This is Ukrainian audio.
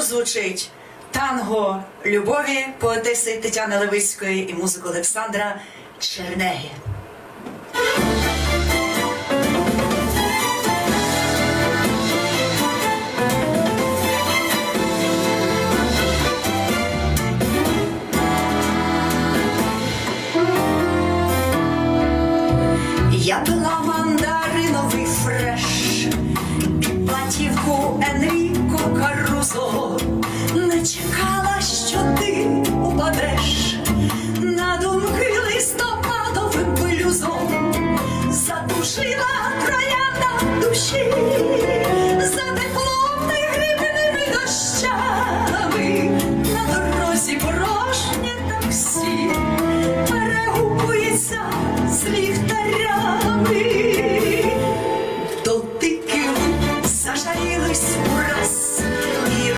прозвучить танго любові поетеси Тетяни Левицької і музику Олександра Чернеги. Я пила мандариновий фреш під платівку Енріко Карузо що ти упадеш на думки листопадовим пилюзом, задушила троянда душі.